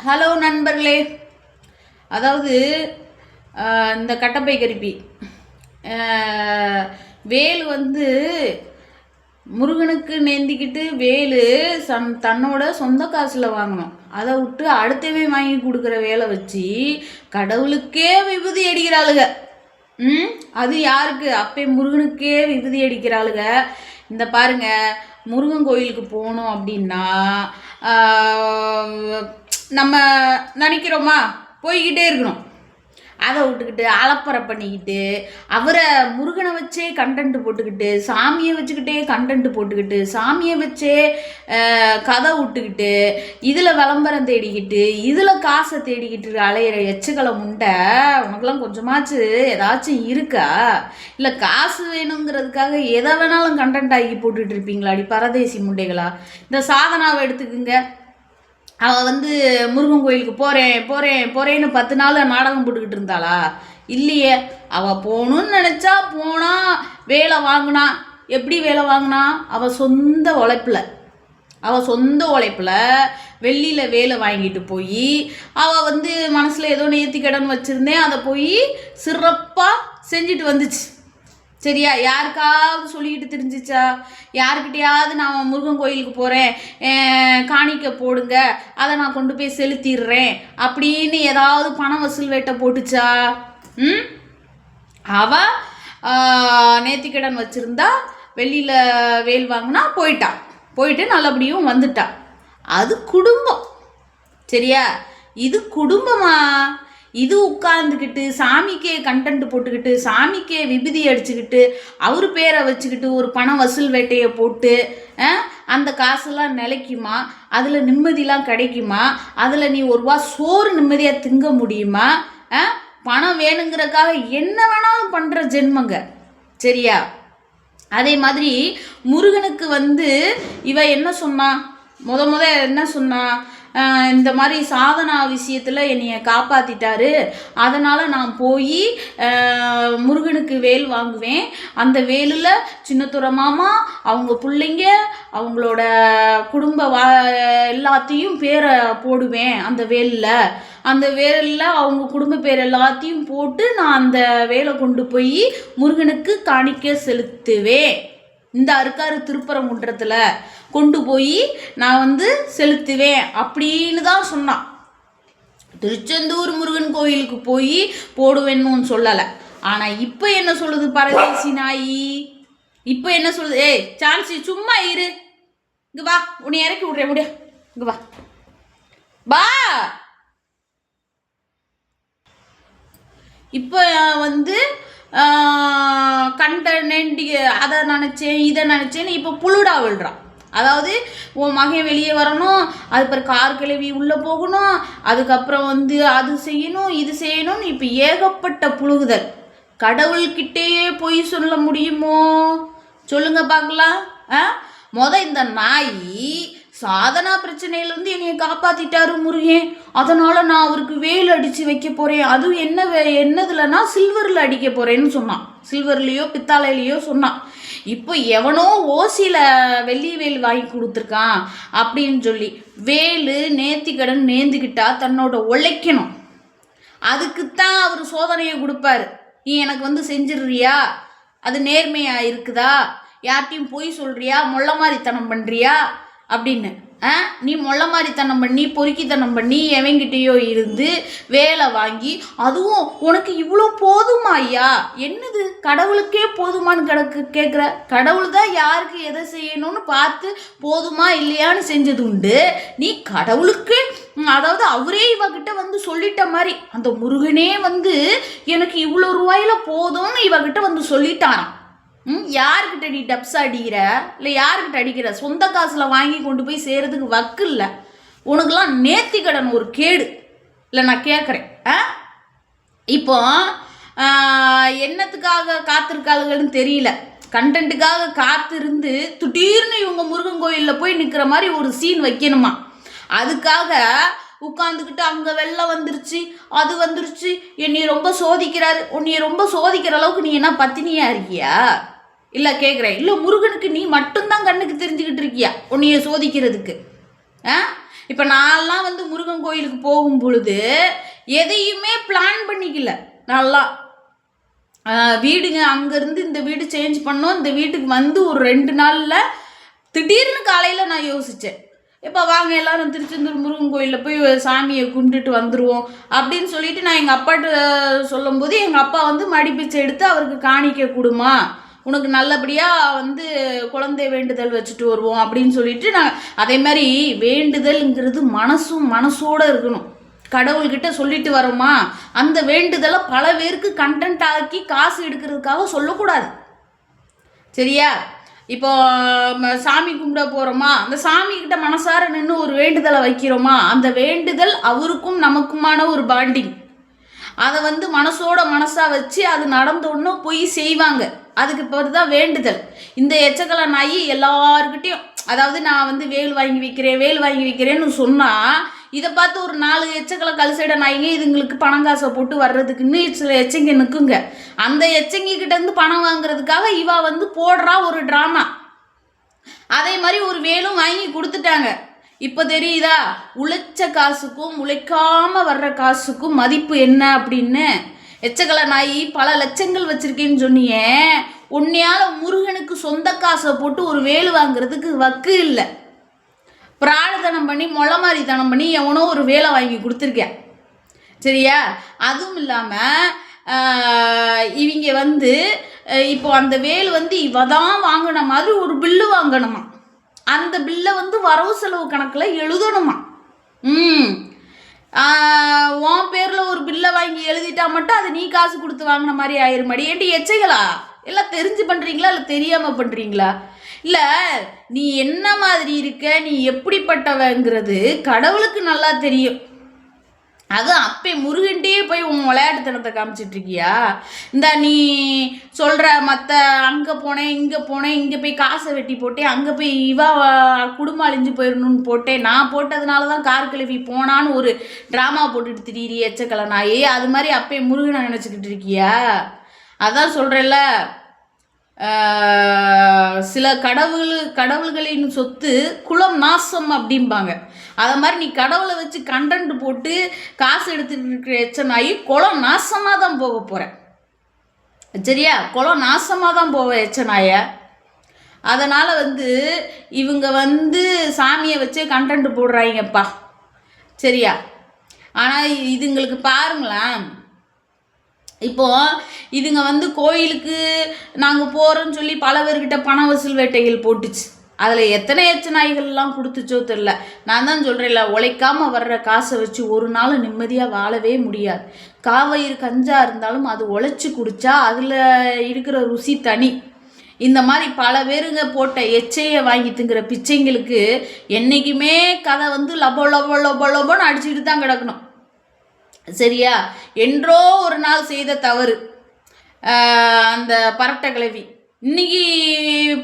Hello நண்பர்களே. அதாவது இந்த கட்டப்பை கருப்பி. வேல் வந்து முருகனுக்கு நேந்திக்கிட்டு வேலு சம் தன்னோட சொந்த காசில் வாங்கணும். அதை விட்டு அடுத்தவன் வாங்கி கொடுக்குற வேலை வச்சு கடவுளுக்கே விபூதி அடிக்கிறாளுங்க ம்? அது யாருக்கு? அப்பே முருகனுக்கே விபூதி அடிக்கிறாளுங்க இந்த பாருங்க முருகன் கோயிலுக்கு போகணும் அப்படின்னா நம்ம நினைக்கிறோமா போய்கிட்டே இருக்கணும் அதை விட்டுக்கிட்டு அலப்பறை பண்ணிக்கிட்டு அவரை முருகனை வச்சே கண்டென்ட் போட்டுக்கிட்டு சாமியை வச்சுக்கிட்டே கண்டென்ட் போட்டுக்கிட்டு சாமியை வச்சே கதை விட்டுக்கிட்டு இதில் விளம்பரம் தேடிக்கிட்டு இதில் காசை தேடிக்கிட்டு அலையிற எச்சுக்களை முண்டை உனக்கெல்லாம் கொஞ்சமாச்சு ஏதாச்சும் இருக்கா? இல்லை காசு வேணுங்கிறதுக்காக எதை வேணாலும் கண்டென்ட் ஆகி போட்டுட்டு இருப்பீங்களாடி பரதேசி முண்டைகளா? இந்த சாதனாவை எடுத்துக்குங்க. அவள் வந்து முருகன் கோயிலுக்கு போகிறேன் போகிறேன் போகிறேன்னு பத்து நாள் நாடகம் போட்டுக்கிட்டு இருந்தாளா? இல்லையே. அவள் போகணும்னு நினச்சா போனா வேலை வாங்கினா. எப்படி வேலை வாங்கினா? அவள் சொந்த உழைப்பில். அவள் சொந்த உழைப்பில் வெள்ளியில் வேலை வாங்கிட்டு போய் அவள் வந்து மனசில் ஏதோ நேர்த்தி கடன் வச்சுருந்தேன். அதை போய் சிறப்பாக செஞ்சுட்டு வந்துச்சு. சரியா? யாருக்காவது சொல்லிக்கிட்டு தெரிஞ்சிச்சா? யாருக்கிட்டையாவது நான் முருகன் கோயிலுக்கு போகிறேன் காணிக்க போடுங்க அதை நான் கொண்டு போய் செலுத்திடுறேன் அப்படின்னு ஏதாவது பணம் வசூல் வேட்டை போட்டுச்சா? ம்? அவ நேத்திக்கடன் வச்சுருந்தா வெளியில் வேல் வாங்கினா போயிட்டா. போயிட்டு நல்லபடியும் வந்துட்டா. அது குடும்பம். சரியா? இது குடும்பமா? இது உட்கார்ந்துக்கிட்டு சாமிக்கே கண்டென்ட் போட்டுக்கிட்டு சாமிக்கே விபதி அடிச்சுக்கிட்டு அவர் பேரை வச்சுக்கிட்டு ஒரு பண வசூல் வேட்டையை போட்டு அந்த காசெல்லாம் நிலைக்குமா? அதில் நிம்மதியெலாம் கிடைக்குமா? அதில் நீ ஒரு ரூபா சோறு நிம்மதியாக திங்க முடியுமா? பணம் வேணுங்கிறக்காக என்ன வேணாலும் பண்ணுற ஜென்மங்க. சரியா? அதே மாதிரி முருகனுக்கு வந்து இவ என்ன சொன்னா? முத முத என்ன சொன்னா? இந்த மாதிரி சாதனா விஷயத்தில் என்னையை காப்பாற்றிட்டாரு அதனால் நான் போய் முருகனுக்கு வேல் வாங்குவேன். அந்த வேலில் சின்னத்துற மாமா அவங்க பிள்ளைங்க அவங்களோட குடும்ப வா எல்லாத்தையும் பேரை போடுவேன் அந்த வேலில். அந்த வேலில் அவங்க குடும்ப பேர் எல்லாத்தையும் போட்டு நான் அந்த வேலை கொண்டு போய் முருகனுக்கு காணிக்க செலுத்துவேன். இந்த அருக்காறு திருப்பரங்குன்றத்தில் கொண்டு போய் நான் வந்து செலுத்துவேன் அப்படின்னு தான் சொன்னான். திருச்செந்தூர் முருகன் கோயிலுக்கு போய் போடுவேன்னு சொல்லலை. ஆனால் இப்போ என்ன சொல்லுது பரதேசி நாயி? இப்போ என்ன சொல்லுது? ஏய் சான்சி சும்மா இரு. இங்கே வா உன்னை இறக்கி விட்றேன். முடியா? இங்கே வா. வா! இப்போ வந்து கண்ட நெண்டி அதை நினச்சேன் இதை நினச்சேன்னு இப்போ புழுடா விழுறான். அதாவது உன் மகன் வெளியே வரணும் அதுக்கப்புறம் கார் கிளவி உள்ளே போகணும் அதுக்கப்புறம் வந்து அது செய்யணும் இது செய்யணும்னு இப்போ ஏகப்பட்ட புழுகுதல். கடவுள்கிட்டயே பொய் சொல்ல முடியுமோ? சொல்லுங்க பார்க்கலாம். ஆ? மொதல் இந்த நாய் சாதனா பிரச்சனையிலேருந்து என்னைய காப்பாத்திட்டாரு முருகன் அதனால நான் அவருக்கு வேல் அடிச்சு வைக்க போறேன். அதுவும் என்ன வே- என்னதுலன்னா சில்வரில் அடிக்க போறேன்னு சொன்னான். சில்வர்லேயோ பித்தாலையிலையோ சொன்னான். இப்போ எவனோ ஓசியில் வெள்ளி வேல் வாங்கி கொடுத்துருக்கான் அப்படின்னு சொல்லி வேலு நேர்த்திக்கடன் நேர்ந்துக்கிட்டா தன்னோட உழைக்கணும். அதுக்குத்தான் அவர் சோதனையை கொடுப்பாரு. நீ எனக்கு வந்து செஞ்சிடுறியா? அது நேர்மையா இருக்குதா? யார்ட்டையும் பொய் சொல்றியா? முள்ள மாதிரித்தனம் பண்றியா? அப்படின்னு. ஆ? நீ மொள்ள மாதிரித்தனம் பண்ணி பொறுக்கித்தனம் பண்ணி எவங்கிட்டேயோ இருந்து வேலை வாங்கி அதுவும் உனக்கு இவ்வளோ போதுமா ஐயா? என்னது? கடவுளுக்கே போதுமான்னு கிடக்கு கேட்குற கடவுள் தான் யாருக்கு எதை செய்யணும்னு பார்த்து போதுமா இல்லையான்னு செஞ்சது உண்டு. நீ கடவுளுக்கு அதாவது அவரே இவகிட்ட வந்து சொல்லிட்ட மாதிரி அந்த முருகனே வந்து எனக்கு இவ்வளோ ரூபாயில் போதும்னு இவகிட்ட வந்து சொல்லிட்டாராம். ம் யாருக்கிட்ட நீ டப்ஸ் அடிக்கிற? இல்லை யாருக்கிட்ட அடிக்கிற? சொந்த காசில் வாங்கி கொண்டு போய் செய்கிறதுக்கு வக்கு இல்லை. உனக்கெல்லாம் நேர்த்தி கடன் ஒரு கேடு. இல்லை நான் கேட்குறேன் ஆ? இப்போ என்னத்துக்காக காத்திருக்காதுன்னு தெரியல. கண்டென்ட்டுக்காக காத்திருந்து திடீர்னு இவங்க முருகன் கோயிலில் போய் நிற்கிற மாதிரி ஒரு சீன் வைக்கணுமா? அதுக்காக உட்காந்துக்கிட்டு அங்கே வெள்ளம் வந்துருச்சு அது வந்துருச்சு என்னை ரொம்ப சோதிக்கிறாரு உன்னைய ரொம்ப சோதிக்கிற அளவுக்கு நீ என்ன பத்தினியாக இருக்கியா? இல்லை கேட்குறேன் இல்லை முருகனுக்கு நீ மட்டும்தான் கண்ணுக்கு தெரிஞ்சுக்கிட்டு இருக்கியா? உன்னைய சோதிக்கிறதுக்கு. ஆ? இப்போ நான்லாம் வந்து முருகன் கோயிலுக்கு போகும் பொழுது எதையுமே பிளான் பண்ணிக்கல. நல்லா. வீடுங்க அங்கேருந்து இந்த வீடு சேஞ்ச் பண்ணோம். இந்த வீட்டுக்கு வந்து ஒரு ரெண்டு நாளில் திடீர்னு காலையில் நான் யோசித்தேன் இப்போ வாங்க எல்லாரும் திருச்செந்தூர் முருகன் கோயிலில் போய் சாமியை கும்பிட்டுட்டு வந்துடுவோம் அப்படின்னு சொல்லிட்டு நான் எங்கள் அப்பாட்ட சொல்லும்போது எங்கள் அப்பா வந்து மடிப்பிச்சை எடுத்து அவருக்கு காணிக்க கொடுமா. உனக்கு நல்லபடியாக வந்து குழந்தை வேண்டுதல் வச்சுட்டு வருவோம் அப்படின்னு சொல்லிட்டு நான் அதே மாதிரி வேண்டுதல்ங்கிறது மனசும் மனசோடு இருக்கணும். கடவுள்கிட்ட சொல்லிட்டு வரோமா? அந்த வேண்டுதலை பல பேருக்கு கண்டென்ட் ஆக்கி காசு எடுக்கிறதுக்காக சொல்லக்கூடாது. சரியா? இப்போ சாமி கும்பிட போகிறோமா அந்த சாமி கிட்ட மனசார நின்று ஒரு வேண்டுதலை வைக்கிறோமா? அந்த வேண்டுதல் அவருக்கும் நமக்குமான ஒரு பாண்டிங் அதை வந்து மனசோட மனசாக வச்சு அது நடந்தோடனே போய் செய்வாங்க. அதுக்கு பேர் தான் வேண்டுதல். இந்த எச்சக்கலை நாய் எல்லாருக்கிட்டேயும் அதாவது நான் வந்து வேல் வாங்கி விற்கிறேன் வேல் வாங்கி விற்கிறேன்னு சொன்னால் இதை பார்த்து ஒரு நாலு எச்சங்களை கழுசைட நாய்ங்க இதுங்களுக்கு பணம் காசை போட்டு வர்றதுக்குன்னு சில எச்சங்க நிற்குங்க அந்த எச்சங்க பணம் வாங்குறதுக்காக இவா வந்து போடுறா ஒரு ட்ராமா அதே மாதிரி ஒரு வேலும் வாங்கி கொடுத்துட்டாங்க. இப்போ தெரியுதா? உழைச்ச காசுக்கும் உழைக்காமல் வர்ற காசுக்கும் மதிப்பு என்ன அப்படின்னு? எச்சக்கலை நாய் பல லட்சங்கள் வச்சிருக்கேன்னு சொன்னியே. உன்னையால முருகனுக்கு சொந்த காசை போட்டு ஒரு வேலு வாங்குறதுக்கு வக்கு இல்லை. பிராணத்தனம் பண்ணி மொளை மாதிரி தனம் பண்ணி எவனோ ஒரு வேலை வாங்கி கொடுத்துருக்கேன் சரியா? அதுவும் இல்லாமல் இவங்க வந்து இப்போ அந்த வேல் வந்து இவ தான் வாங்கின மாதிரி ஒரு பில்லு வாங்கணுமா? அந்த பில்லை வந்து வரவு செலவு கணக்கில் எழுதணுமா? ம். உன் பேரில் ஒரு பில்லை வாங்கி எழுதிட்டா மட்டும் அது நீ காசு கொடுத்து வாங்கின மாதிரி ஆயிருமாடி? ஏன்டி எச்சைகளா? எல்லாம் தெரிஞ்சு பண்ணுறீங்களா இல்லை தெரியாமல் பண்ணுறீங்களா இல்லை நீ என்ன மாதிரி இருக்க? நீ எப்படிப்பட்டவங்கிறது கடவுளுக்கு நல்லா தெரியும். அது அப்பே முருகன்ட்டே போய் உன் விளையாட்டுத்தனத்தை காமிச்சிட்டு இருக்கியா இந்த நீ சொல்கிற மற்ற அங்கே போனேன் இங்கே போனேன் இங்கே போய் காசை வெட்டி போட்டேன் அங்கே போய் இவா குடும்பம் அழிஞ்சு போயிடணும்னு போட்டேன் நான் போட்டதுனால தான் கார் கிளவி போனான்னு ஒரு ட்ராமா போட்டுட்டு திடீரி எச்சக்கலை நாயே அது மாதிரி அப்பே முருகனை நினச்சிக்கிட்டு இருக்கியா? அதான் சொல்கிறேன்ல சில கடவுள் கடவுள்களின் சொத்து குலம் நாசம் அப்படிம்பாங்க. அதை மாதிரி நீ கடவுளை வச்சு கண்டென்ட் போட்டு காசு எடுத்துட்டு இருக்கிற எச்சனாயி குளம் நாசமாக தான் போக போகிறேன் சரியா? குளம் நாசமாக தான் போவ எச்சனாய அதனால் வந்து இவங்க வந்து சாமியை வச்சே கண்டென்ட் போடுறாங்கப்பா சரியா? ஆனால் இதுங்களுக்கு பாருங்களேன். இப்போ இதுங்க வந்து கோயிலுக்கு நாங்கள் போகிறோன்னு சொல்லி பல பேர்கிட்ட பண வசூல் வேட்டைகள் போட்டுச்சு. அதில் எத்தனை எச்ச நாய்கள்லாம் கொடுத்துச்சோ தெரில நான் தான் சொல்கிறேன்ல உழைக்காமல் வர்ற காசை வச்சு ஒரு நாள் நிம்மதியாக வாழவே முடியாது. காவயிறு கஞ்சா இருந்தாலும் அது உழைச்சி குடித்தா அதில் இருக்கிற ருசி தனி. இந்த மாதிரி பல பேருங்க போட்ட எச்சையை வாங்கி திங்கிற பிச்சைங்களுக்கு என்றைக்குமே கதை வந்து லபோ லபோ லபோ லபோன்னு அடிச்சுக்கிட்டு தான் கிடக்கணும். சரியா? என்றோ ஒரு நாள் செய்த தவறு. அந்த பரட்டை கிளவி இன்னைக்கு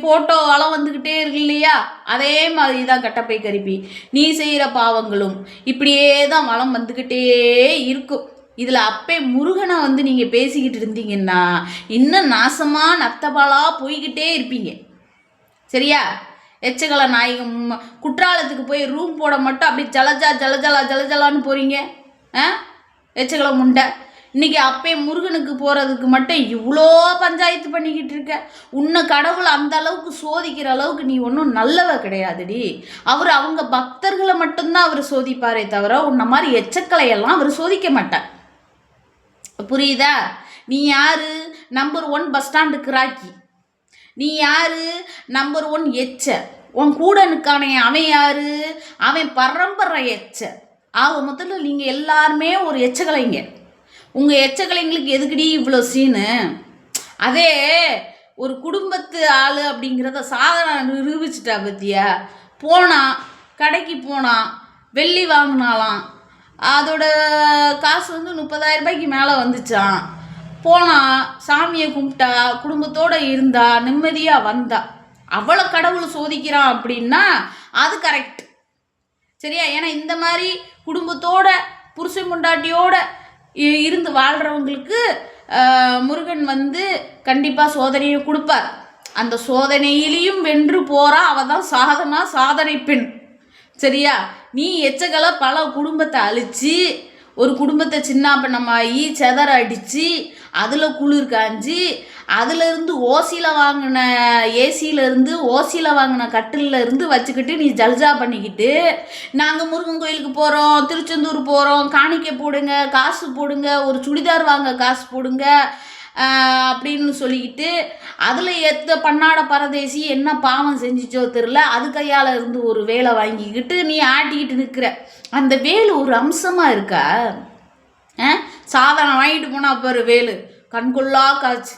போட்டோ வளம் வந்துக்கிட்டே இருக்கு இல்லையா? அதே மாதிரி தான் கட்டப்பை கருப்பி. நீ செய்கிற பாவங்களும் இப்படியே தான் வளம் வந்துக்கிட்டே இருக்கும். இதில் அப்பே முருகனை வந்து நீங்கள் பேசிக்கிட்டு இருந்தீங்கன்னா இன்னும் நாசமாக நத்தபாலாக போய்கிட்டே இருப்பீங்க. சரியா? எச்சகல நாயகம் குற்றாலத்துக்கு போய் ரூம் போட மட்டும் அப்படி ஜலஜா ஜலஜலா ஜலஜலான்னு போகிறீங்க ஆ? எச்சகல முண்டை. இன்னைக்கு அப்பே முருகனுக்கு போகிறதுக்கு மட்டும் இவ்வளோ பஞ்சாயத்து பண்ணிக்கிட்டு இருக்க. உன்னை கடவுள் அந்த அளவுக்கு சோதிக்கிற அளவுக்கு நீ ஒன்றும் நல்லவ கிடையாதுடி. அவர் அவங்க பக்தர்களை மட்டும்தான் அவர் சோதிப்பாரே தவிர உன்ன மாதிரி எச்சக்கலையெல்லாம் அவர் சோதிக்க மாட்டார். புரியுதா? நீ யாரு? நம்பர் ஒன் பஸ் ஸ்டாண்டு கிராக்கி நீ யாரு? நம்பர் ஒன் எச்ச. உன் கூடனுக்கான அவன் யாரு? அவன் பரம்பரை எச்ச. ஆக மொத்தத்தில் நீங்கள் எல்லாருமே ஒரு எச்சக்கலைங்க உங்கள் எச்சக்கலைங்களுக்கு எதுக்குடி இவ்வளோ சீனு அதே ஒரு குடும்பத்து ஆள் அப்படிங்கிறத சாதனை நிரூபிச்சிட்டா பத்தியா? போனான் கடைக்கு போனான் வெள்ளி வாங்கினாலாம். அதோட காசு வந்து முப்பதாயிரம் ரூபாய்க்கு மேலே வந்துச்சான் போனா சாமியை கும்பிட்டா குடும்பத்தோடு இருந்தா நிம்மதியாக வந்தா. அவளை கடவுள் சோதிக்கிறான் அப்படின்னா அது கரெக்ட் சரியா? ஏன்னா இந்த மாதிரி குடும்பத்தோட புருஷன் முண்டாட்டியோட இருந்து வாழ்கிறவங்களுக்கு முருகன் வந்து கண்டிப்பாக சோதனையை கொடுப்பார். அந்த சோதனையிலையும் வென்று போகிறா அவ தான் சாதனா சாதனை பெண். சரியா? நீ எச்சகல பல குடும்பத்தை அழிச்சு ஒரு குடும்பத்தை சின்ன பண்ணமாயி செதற அடித்து அதில் குளிர் காஞ்சி அதுலேருந்து ஓசியில் வாங்கின ஏசியிலேருந்து ஓசியில் வாங்கின கட்டிலில் இருந்து வச்சுக்கிட்டு நீ ஜல்ஜா பண்ணிக்கிட்டு நாங்கள் முருகன் கோயிலுக்கு போகிறோம் திருச்செந்தூர் போகிறோம் காணிக்கை போடுங்க காசு போடுங்க ஒரு சுடிதார் வாங்க காசு போடுங்க அப்படின்னு சொல்லிக்கிட்டு அதில் எத்த பன்னாட பரதேசி என்ன பாவம் செஞ்சிச்சோ தெரில அது கையால் இருந்து ஒரு வேலை வாங்கிக்கிட்டு நீ ஆட்டிக்கிட்டு நிற்கிற அந்த வேலு ஒரு அம்சமாக இருக்கா? ஆ? சாதனம் வாங்கிட்டு போனால் பாரு வேலு. கண்கொள்ளா காட்சி.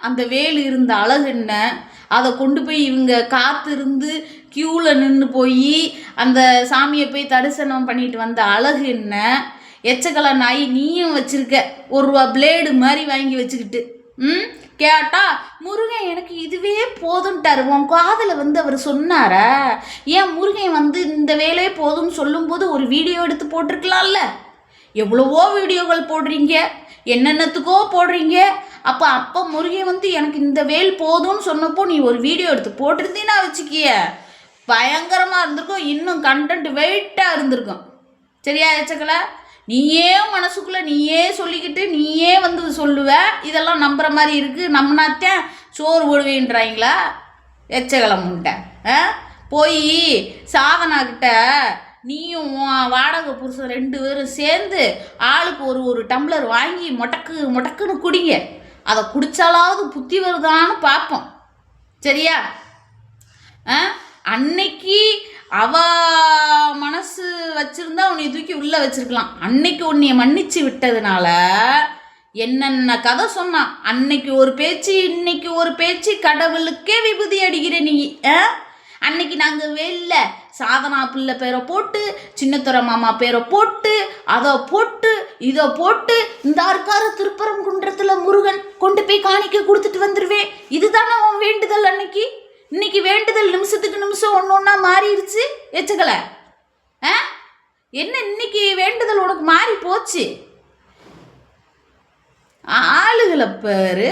அந்த வேலு இருந்த அழகு என்ன? அதை கொண்டு போய் இவங்க காத்திருந்து க்யூவில் நின்று போய் அந்த சாமியை போய் தரிசனம் பண்ணிட்டு வந்த அழகு என்ன? எச்சக்கலை நாய் நீயும் வச்சுருக்க. ஒரு ரூபா பிளேடு மாதிரி வாங்கி வச்சுக்கிட்டு. ம்? கேட்டா முருகன் எனக்கு இதுவே போதும்ட்டாரு. உன் காதில் வந்து அவர் சொன்னாரா? ஏன் முருகன் வந்து இந்த வேலையே போதும்னு சொல்லும்போது ஒரு வீடியோ எடுத்து போட்டிருக்கலாம்ல? எவ்வளவோ வீடியோக்கள் போடுறீங்க. என்னென்னத்துக்கோ போடுறீங்க. அப்போ அப்போ முருகன் வந்து எனக்கு இந்த வேல் போதும்னு சொன்னப்போ நீ ஒரு வீடியோ எடுத்து போட்டிருந்தீன்னா வச்சுக்கிய. பயங்கரமாக இருந்திருக்கும். இன்னும் கண்டென்ட் வெயிட்டாக இருந்திருக்கும். சரியா எச்சக்கலை? நீயே மனசுக்குள்ளே நீயே சொல்லிக்கிட்டு நீயே வந்து சொல்லுவ. இதெல்லாம் நம்புகிற மாதிரி இருக்குது நம்பினாத்தான் சோறு போடுவேன்றாங்களா? எச்சகலம் முட்டை ஆ? போய் சாதனாக்கிட்ட நீயும் வாடகை புருஷன் ரெண்டு பேரும் சேர்ந்து ஆளுக்கு ஒரு ஒரு டம்ளர் வாங்கி மொட்டக்கு மொட்டக்குன்னு குடிங்க. அதை குடிச்சாலாவது புத்தி வருதான்னு பார்ப்போம். சரியா? ஆ? அன்னைக்கு அவ மனசு வச்சிருந்தா உன்னை தூக்கி உள்ள வச்சிருக்கலாம். அன்னைக்கு உன்னைய மன்னிச்சு விட்டதுனால என்னென்ன கதை சொன்னான் அன்னைக்கு ஒரு பேச்சு இன்னைக்கு ஒரு பேச்சு கடவுளுக்கே விபூதி அடிக்கிற நீ ஆ? அன்னைக்கு நாங்கள் வெளில சாதனா பிள்ளை பேரை போட்டு சின்னத்துறை மாமா பேரை போட்டு அதை போட்டு இதை போட்டு இந்த இருக்காரு திருப்பரங்குன்றத்தில் முருகன் கொண்டு போய் காணிக்க கொடுத்துட்டு வந்துடுவேன் இதுதானே உன் வேண்டுதல் அன்னைக்கு? இன்னைக்கு வேண்டுதல் நிமிஷத்துக்கு நிமிஷம் ஒன்று ஒன்றா மாறிடுச்சு எச்சுக்கலை. ஆ? என்ன இன்னைக்கு வேண்டுதல் உனக்கு மாறி போச்சு? ஆளுகளை பேர்.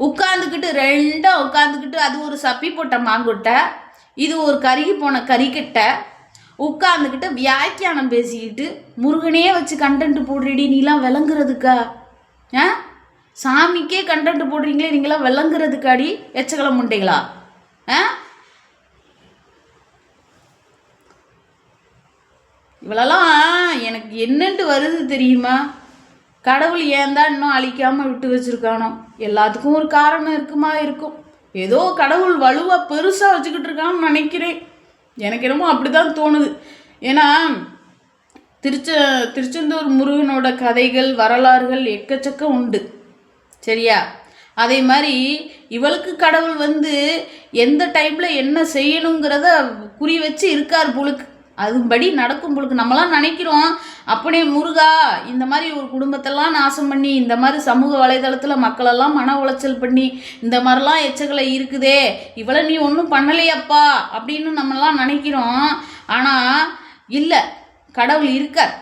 உட்காந்துக்கிட்டு ரெண்டும் உட்காந்துக்கிட்டு அது ஒரு சப்பி போட்ட மாங்குட்டை. இது ஒரு கருகி போன கறிக்கட்டை உட்காந்துக்கிட்டு வியாக்கியானம் பேசிக்கிட்டு முருகனே வச்சு கண்டென்ட் போடுறீடி நீலாம் விளங்குறதுக்கா? ஆ? சாமிக்கே கண்டென்ட் போடுறீங்களே நீங்களாம் விளங்குறதுக்காடி எச்சக்கலை முண்டைகளா? ஆ? இவளெல்லாம் எனக்கு என்னன்ட்டு வருது தெரியுமா? கடவுள் ஏன் தான் இன்னும் அழிக்காமல் விட்டு வச்சுருக்கானோ? எல்லாத்துக்கும் ஒரு காரணம் இருக்குமா இருக்கும். ஏதோ கடவுள் வலுவாக பெருசாக வச்சுக்கிட்டு இருக்கான்னு நினைக்கிறேன். எனக்கு என்னமோ அப்படி தான் தோணுது. ஏன்னா திருச்ச திருச்செந்தூர் முருகனோட கதைகள் வரலாறுகள் எக்கச்சக்கம் உண்டு. சரியா? அதே மாதிரி இவளுக்கு கடவுள் வந்து எந்த டைமில் என்ன செய்யணுங்கிறத குறி வச்சு இருக்கார் புழுக்கு அதுபடி நடக்கும் புழுக்கு நம்மளாம் நினைக்கிறோம் அப்படியே முருகா இந்த மாதிரி ஒரு குடும்பத்தெல்லாம் நாசம் பண்ணி இந்த மாதிரி சமூக வலைதளத்தில் மக்களெல்லாம் மன உளைச்சல் பண்ணி இந்த மாதிரிலாம் எச்சங்களை இருக்குதே இவ்வளோ நீ ஒன்றும் பண்ணலையப்பா அப்படின்னு நம்மலாம் நினைக்கிறோம். ஆனால் இல்லை கடவுள் இருக்கார்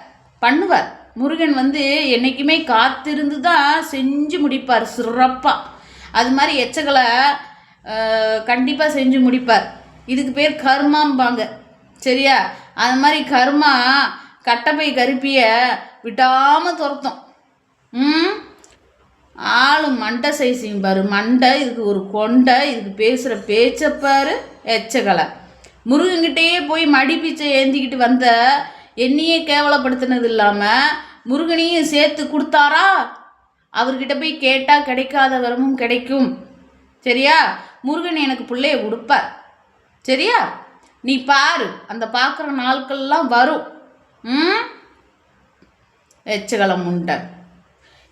பண்ணுவார். முருகன் வந்து என்றைக்குமே காத்திருந்து தான் செஞ்சு முடிப்பார் சிறப்பாக அது மாதிரி எச்சகளை கண்டிப்பாக செஞ்சு முடிப்பார். இதுக்கு பேர் கர்மாம்பாங்க சரியா? அது மாதிரி கர்மா கட்டப்பை கருப்பிய விடாமல் துரத்தும். ம்? ஆளு மண்டை சைஸிங் பாரு. மண்டை இதுக்கு ஒரு கொண்டை இதுக்கு பேசுகிற பேச்சப்பாரு எச்சகலை. முருகன்கிட்டயே போய் மடி பிச்சை ஏந்திக்கிட்டு வந்த என்னையே கேவலப்படுத்தினது இல்லாமல் முருகனையும் சேர்த்து கொடுத்தாரா? அவர்கிட்ட போய் கேட்டால் கிடைக்காத வரமும் கிடைக்கும். சரியா? முருகன் எனக்கு பிள்ளைய கொடுப்பார். சரியா? நீ பாரு. அந்த பார்க்குற நாட்கள்லாம் வரும். ம்? முண்டை.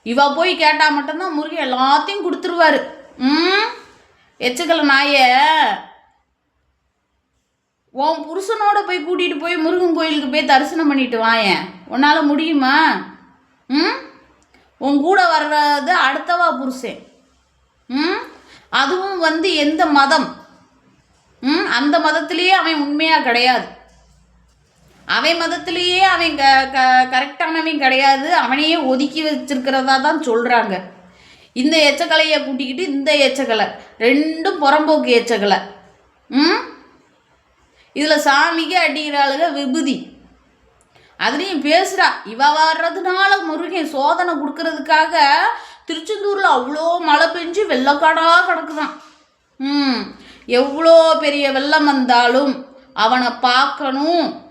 இவ போய் கேட்டால் மட்டும்தான் முருகன் எல்லாத்தையும் கொடுத்துருவாரு. ம்? எச்சக்கலை நாய உன் புருஷனோட போய் கூட்டிகிட்டு போய் முருகன் கோயிலுக்கு போய் தரிசனம் பண்ணிட்டு வாயேன் உன்னால் முடியுமா? ம்? உன் கூட வர்றது அடுத்தவா புருஷன். ம்? அதுவும் வந்து எந்த மதம்? ம்? அந்த மதத்திலேயே அவன் உண்மையாக கிடையாது. அவன் மதத்திலேயே அவன் க க கரெக்டானவன் கிடையாது. அவனையே ஒதுக்கி வச்சிருக்கிறதா தான் சொல்கிறாங்க இந்த எச்சக்கலையை கூட்டிக்கிட்டு இந்த எச்சக்கலை ரெண்டும் புறம்போக்கு எச்சக்கலை. ம்? இதில் சாமிக்கு அடிக்கிறாளுக விபூதி. அதுலேயும் பேசுகிறா இவ வர்றதுனால முருகன் சோதனை கொடுக்கறதுக்காக திருச்செந்தூரில் அவ்வளோ மழை பெஞ்சு வெள்ளக்காடாக கிடக்குதான். ம். எவ்வளோ பெரிய வெள்ளம் வந்தாலும் அவனை பார்க்கணும்.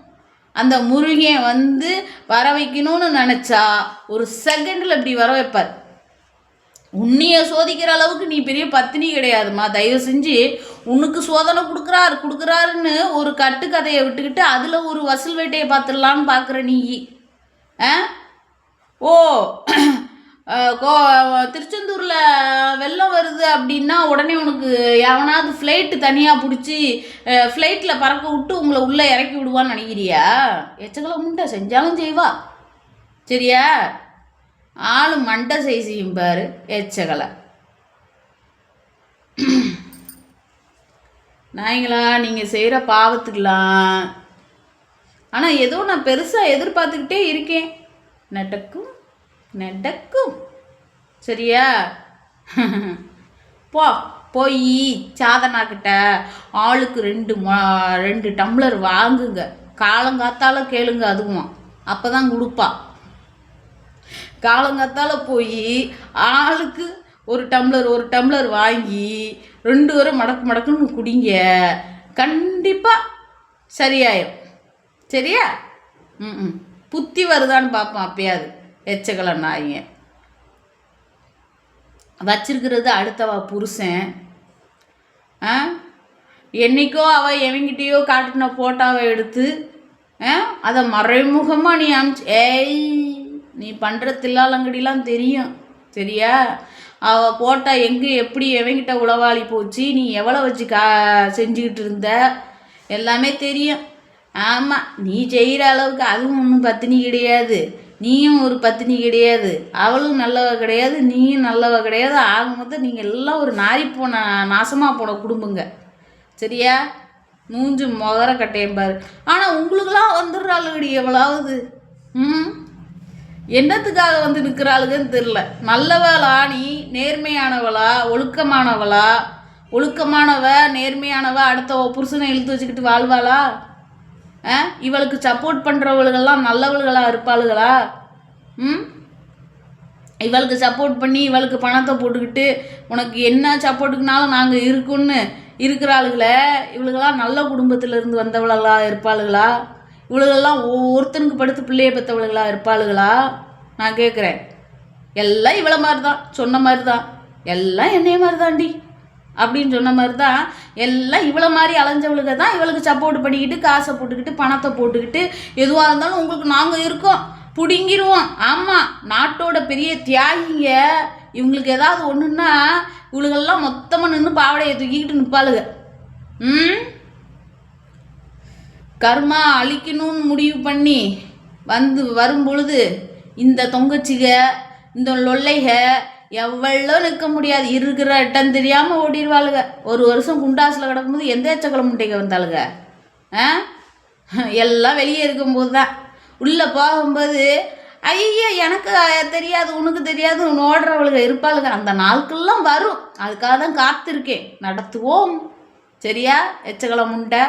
அந்த முருகன் வந்து வர வைக்கணும்னு நினச்சா ஒரு செகண்டில் இப்படி வர வைப்பார். உன்னைய சோதிக்கிற அளவுக்கு நீ பெரிய பத்தினி கிடையாதும்மா. தயவு செஞ்சு உனக்கு சோதனை கொடுக்குறாரு கொடுக்குறாருன்னு ஒரு கட்டுக்கதையை விட்டுக்கிட்டு அதில் ஒரு வசூல் வேட்டையை பார்த்துடலான்னு பார்க்குற நீ. ஆ? ஓ கோ திருச்செந்தூரில் வெள்ளம் வருது அப்படின்னா உடனே உனக்கு எவனாவது ஃப்ளைட்டு தனியாக பிடிச்சி ஃப்ளைட்டில் பறக்க விட்டு உங்களை உள்ளே இறக்கி விடுவான்னு நினைக்கிறியா? எச்சக்கலை முண்டை செஞ்சாலும் செய்வா. சரியா? ஆளு மண்டை செய்யும் பாரு எச்சகலை நாய்ங்களா நீங்கள் செய்கிற பாவத்துக்கலாம் ஆனால் ஏதோ நான் பெருசாக எதிர்பார்த்துக்கிட்டே இருக்கேன். நடக்கும் நடக்கும். சரியா? போ போய் சாதனாக்கிட்ட ஆளுக்கு ரெண்டு ரெண்டு டம்ளர் வாங்குங்க. காலங்காத்தால கேளுங்க அதுவும். அப்போ தான் கொடுப்பா. காலங்காத்தால போய் ஆளுக்கு ஒரு டம்ளர் ஒரு டம்ளர் வாங்கி ரெண்டு வரை மடக்கு மடக்குன்னு குடிங்க. கண்டிப்பாக சரியாயிடும் சரியா? ம் ம் புத்தி வருதான்னு பார்ப்போம் அப்பயாவது. எச்சக்கலை நாய்ங்க வச்சிருக்கிறது அடுத்தவா புருஷன். ஆ? என்னைக்கோ அவள் எவங்கிட்டேயோ காட்டின ஃபோட்டோவை எடுத்து ஆ? அதை மறைமுகமாக நீ அமிச்சு ஏய் நீ பண்ணுற தில்லாலங்கடிலாம் தெரியும். சரியா அவள் போட்டா எங்கே எப்படி எவங்கிட்ட உளவாளி போச்சு நீ எவ்வளோ வச்சு கா செஞ்சுக்கிட்டு இருந்த? எல்லாமே தெரியும். ஆமாம் நீ செய்கிற அளவுக்கு அதுவும் ஒன்றும் பத்தினி கிடையாது. நீயும் ஒரு பத்தினி கிடையாது. அவளும் நல்லவ கிடையாது நீயும் நல்லவ கிடையாது. ஆக மொத்தம் நீங்கள் எல்லாம் ஒரு நாரி போன நாசமாக போன குடும்பங்க. சரியா? மூஞ்சு முகர கட்டையும் பாரு. ஆனால் உங்களுக்கெல்லாம் வந்துடுறாளுகடி எவ்வளவு ம்? என்னத்துக்காக வந்து நிற்கிறாளுங்கன்னு தெரில நல்லவளா நீ நேர்மையானவளா ஒழுக்கமானவளா? ஒழுக்கமானவ நேர்மையானவ அடுத்த புருஷனை இழுத்து வச்சுக்கிட்டு வாழ்வாளா? இவளுக்கு சப்போர்ட் பண்ணுறவளுகள்லாம் நல்லவளுகளா இருப்பாளுகளா? ம்? இவளுக்கு சப்போர்ட் பண்ணி இவளுக்கு பணத்தை போட்டுக்கிட்டு உனக்கு என்ன சப்போர்ட்டுக்குனாலும் நாங்கள் இருக்கோன்னு இருக்கிறாளுகளை இவளுகெல்லாம் நல்ல குடும்பத்தில் இருந்து வந்தவளா இருப்பாளுகளா? இவளுகெல்லாம் ஒருத்தனுக்கு படுத்து பிள்ளைய பெற்றவளுகளா இருப்பாளுகளா? நான் கேட்குறேன் எல்லாம் இவளை மாதிரி தான் சொன்ன மாதிரி தான் எல்லாம் என்னைய மாதிரி தாண்டி அப்படின்னு சொன்ன மாதிரி தான் எல்லாம் இவ்வளோ மாதிரி அலைஞ்சவளுக தான் இவளுக்கு சப்போர்ட் பண்ணிக்கிட்டு காசை போட்டுக்கிட்டு பணத்தை போட்டுக்கிட்டு எதுவாக இருந்தாலும் உங்களுக்கு நாங்கள் இருக்கோம். பிடுங்கிடுவோம் ஆமாம் நாட்டோட பெரிய தியாகிங்க. இவங்களுக்கு ஏதாவது ஒன்றுன்னா இவளுகெல்லாம் மொத்தமாக நின்று பாவடையை தூக்கிக்கிட்டு நிற்பாளுங்க ம்? கர்மா அழிக்கணும்னு முடிவு பண்ணி வந்து வரும் பொழுது இந்த தொங்கச்சிக இந்த லொல்லைக எவ்வளோ நிற்க முடியாது. இருக்கிற இடம் தெரியாமல் ஓடிடுவாளுங்க ஒரு வருஷம் குண்டாசில் கிடக்கும்போது எந்த எச்சக்கல முட்டைங்க வந்தாளுங்க ஆ? எல்லாம் வெளியே இருக்கும்போது தான் உள்ளே போகும்போது ஐயா எனக்கு தெரியாது உனக்கு தெரியாது உன் ஓடுறவளுங்க இருப்பாளுங்க அந்த நாட்கள்லாம் வரும். அதுக்காக தான் காத்திருக்கேன். நடத்துவோம். சரியா? எச்சக்கலம் முண்டை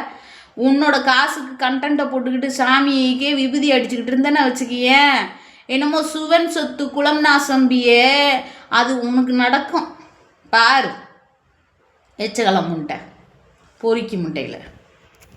உன்னோட காசுக்கு கண்டென்ட்டை போட்டுக்கிட்டு சாமிக்கே விபூதி அடிச்சுக்கிட்டு இருந்தேன்னு வச்சுக்கியேன். என்னமோ சுவன் சொத்து குளம் நாசம்பியே. அது உனக்கு நடக்கும். பாரு. எச்சகலம் முட்டை பொறிக்கி முட்டையில்